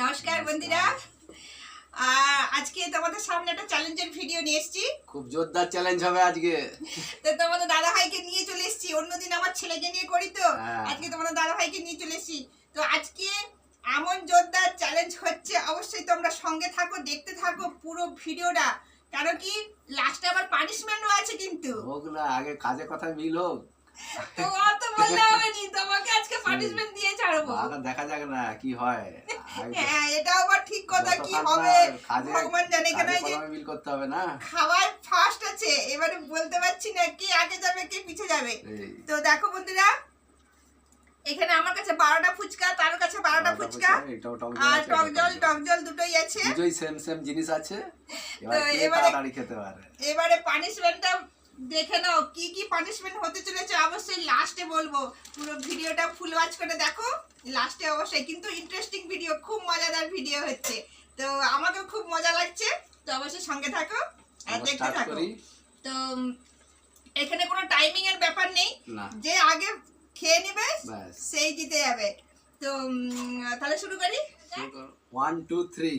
নমস্কার বন্ধুরা। আজকে তোমাদের সামনে একটা চ্যালেঞ্জের ভিডিও নিয়ে এসেছি। খুব জোরদার চ্যালেঞ্জ হবে আজকে। তো তোমাদের দাদা ভাইকে নিয়ে চলে এসেছি। অন্যদিন আমার ছেলেকে নিয়ে করি তো। হ্যাঁ। আজকে তোমাদের দাদা ভাইকে নিয়ে চলে এসেছি। তো আজকে এমন জোরদার চ্যালেঞ্জ হচ্ছে অবশ্যই তোমরা সঙ্গে থাকো দেখতে থাকো পুরো ভিডিওটা কারণ কি লাস্টে আবার পানিশমেন্টও আছে কিন্তু। হোক না আগে কাজে কথা মিল হোক। তো অত বললে হবে নি। তোমাকে আজকে পানিশমেন্ট দেখা যাক না কি হয়। হ্যাঁ এটাও আবার ঠিক কথা কি হবে? ভগবান জানে কেন এই যে মিল করতে হবে না। খাওয়ার ফার্স্ট আছে এবারে বলতে পারছি না কে আগে যাবে কে পিছে যাবে। তো দেখো বন্ধুরা এখানে আমার কাছে বারোটা ফুচকা তার কাছে বারোটা ফুচকা। আর টক জল টক জল দুটোই আছে। দুটোই সেম সেম জিনিস আছে। এবারে- এবারে পানিশমেন্টটা দেখে নাও কি কি পানিশমেন্ট হতে চলেছে অবশ্যই লাস্টে বলব। পুরো ভিডিওটা ফুল ওয়াচ করে দেখো। লাস্টে অবশ্যই কিন্তু ইন্টারেস্টিং ভিডিও খুব মজাদার ভিডিও হচ্ছে। তো আমাকেও খুব মজা লাগছে। তো অবশ্যই সঙ্গে থাকো আর দেখতে থাকো। তো এখানে কোনো টাইমিং এর ব্যাপার নেই। যে আগে খেয়ে নেবে সেই জিতে যাবে। তো তাহলে শুরু করি। ওয়ান টু থ্রি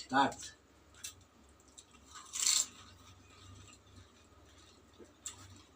স্টার্ট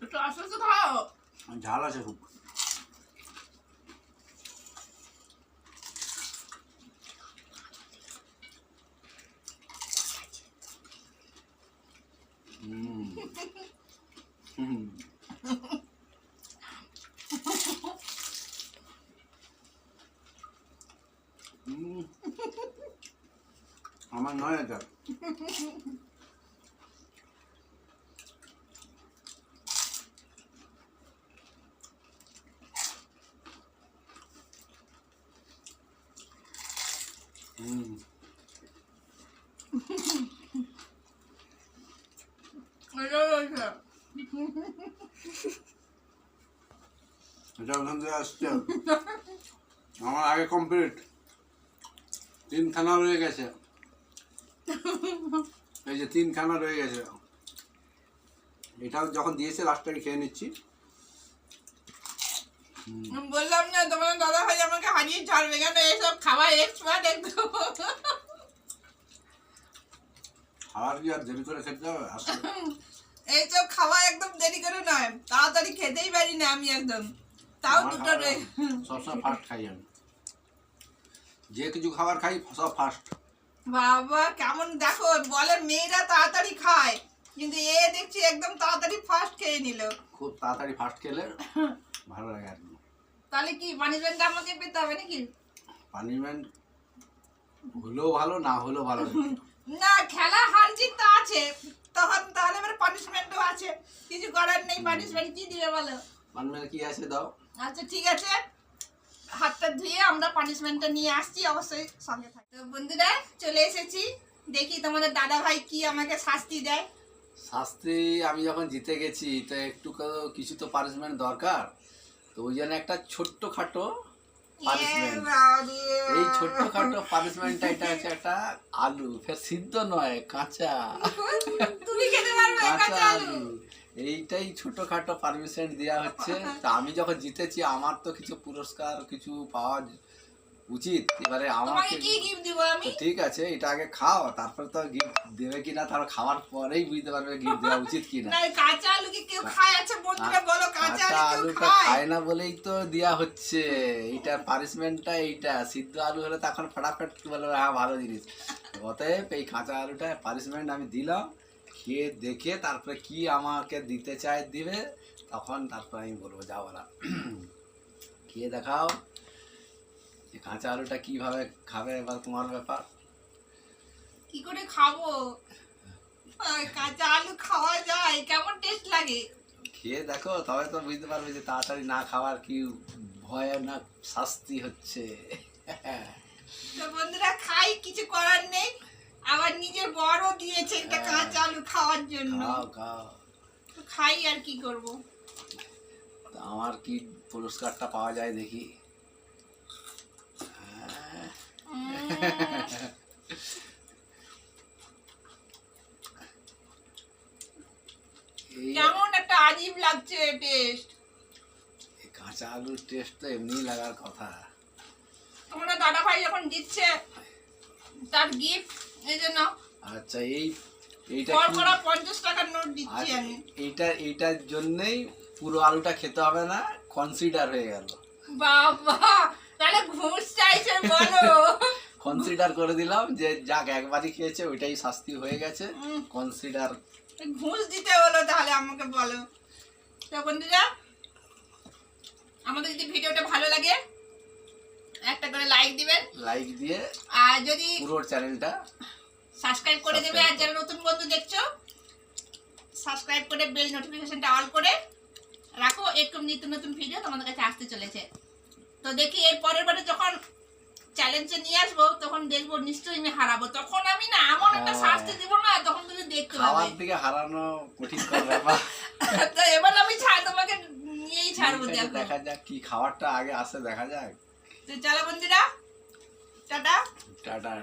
একটু আস্তে আস্তে খাও ঝাল আছে খুব হুম হুম হুম। আমার নয় এটা হুম। এটাও রয়েছে। এটা ওখান থেকে আসছে। আমার আগে কমপ্লিট তিনখানা রয়ে গেছে। এই যে তিনখানা রয়ে গেছে। এটাও যখন দিয়েছে লাস্টটাকে খেয়ে নিচ্ছি। বললাম না তোমার দাদা ভাই আমাকে হারিয়ে ছাড়বে কেন? এইসব খাবার এক্সপার্ট একদম খাবার কি আর দেরি করে খেতে হবে? এইসব খাওয়া একদম দেরি করে নয়। তাড়াতাড়ি খেতেই পারি না আমি একদম। তাও দুটো সবসময় ফার্স্ট খাই আমি। যে কিছু খাবার খাই সব ফার্স্ট বাবা কেমন দেখো বলে মেয়েরা তাড়াতাড়ি খায়। কিন্তু এ দেখছি একদম তাড়াতাড়ি ফার্স্ট খেয়ে নিল। খুব তাড়াতাড়ি ফার্স্ট খেলে ভালো লাগে আর কি। তাহলে কি পানিশমেন্ট আমাকে পেতে হবে নাকি? পানিশমেন্ট হলেও ভালো না হলেও ভালো। না খেলা হার জিত তো আছে তখন তাহলে এবার পানিশমেন্টও আছে। কিছু করার নেই পানিশমেন্ট কি দিবে বলো? পানিশমেন্ট কি আছে দাও। আচ্ছা ঠিক আছে। হাতটা ধুয়ে আমরা পানিশমেন্টটা নিয়ে আসছি অবশ্যই সঙ্গে থাকি তো বন্ধুরা চলে এসেছি। দেখি তোমাদের দাদা ভাই কি আমাকে শাস্তি দেয়। শাস্তি আমি যখন জিতে গেছি তো একটু কিছু তো পানিশমেন্ট দরকার। তো ওই জন্য একটা ছোট্ট খাটো পানিশমেন্ট এই ছোট্ট খাটো পানিশমেন্টটা এটা হচ্ছে একটা আলু। ফের সিদ্ধ নয় কাঁচা। তুমি খেতে পারবে কাঁচা আলু। এইটাই ছোটখাটো পারমিশন দেওয়া হচ্ছে। তা আমি যখন জিতেছি আমার তো কিছু পুরস্কার কিছু পাওয়া উচিত। এবারে আমাকে কি গিফট দিব আমি? ঠিক আছে এটা আগে খাও তারপরে তো গিফট দেবে কিনা তার খাওয়ার পরেই বুঝতে পারবে গিফট দেওয়া উচিত কিনা। না কাঁচা আলু কি কেউ খায়? আছে বন্ধুরা বলো কাঁচা কাঁচা আলু কেউ আলুটা খায়? খায় না বলেই তো দেওয়া হচ্ছে। এইটার পানিশমেন্টটা এইটা। সিদ্ধ আলু হলে তো তখন ফটাফট বলবে হ্যাঁ ভালো জিনিস। অতএব এই কাঁচা আলুটা পানিশমেন্ট আমি দিলাম। খেয়ে দেখে তারপরে কি আমাকে দিতে চায় দিবে তখন তারপর আমি বলব যাও না খেয়ে দেখাও যে কাঁচা আলুটা কীভাবে খাবে এবার তোমার ব্যাপার। কি করে খাব? কাঁচা আলু খাওয়া যায় কেমন টেস্ট লাগে? খেয়ে দেখো তবে তো বুঝতে পারবে যে তাড়াতাড়ি না খাওয়ার কি ভয়ানক শাস্তি হচ্ছে। তো বন্ধুরা খাই কিছু করার নেই। আবার নিজের বড়ও দিয়েছে একটা হ্যাঁ। কাঁচা আলু খাওয়ার জন্য। খাও খাই আর কি করব। আমার কি পুরস্কারটা পাওয়া যায় দেখি। কেমন একটা আজীব লাগছে টেস্ট কাঁচা আলুর টেস্ট তো এমনি লাগার কথা। তোমরা দাদা ভাই যখন দিচ্ছে তার গিফট এই আচ্ছা এই এইটা কর কি- টাকার নোট দিচ্ছি আচ্ছা, আমি। জন্যই পুরো আলুটা খেতে হবে না কনসিডার হয়ে গেল। বাবা তাহলে ঘুষ চাইছে বলো। কনসিডার করে দিলাম যে যাক একবারই খেয়েছে ওইটাই শাস্তি হয়ে গেছে। কনসিডার ঘুষ দিতে হলো তাহলে আমাকে বলো। তো বন্ধুরা আমাদের যদি ভিডিওটা ভালো লাগে একটা করে লাইক দিবেন। লাইক দিয়ে আর যদি পুরো চ্যানেলটা সাবস্ক্রাইব করে দেবে। আর যারা নতুন বন্ধু দেখছ সাবস্ক্রাইব করে বেল নোটিফিকেশনটা অল করে রাখো। এরকম নিত্য নতুন ভিডিও তোমাদের কাছে আসতে চলেছে। তো দেখি এর পরের বারে যখন চ্যালেঞ্জে নিয়ে আসব তখন দেখব নিশ্চয়ই আমি হারাবো। তখন আমি না এমন একটা হ্যাঁ। শাস্তি দিব না তখন তুমি দেখতে পাবে। দিকে হারানো কঠিন তো এবার আমি ছাড় তোমাকে নিয়েই ছাড়বো দেখা। যাক কি খাবারটা আগে আসে দেখা যাক। তো চলো বন্ধুরা টাটা। টাটা।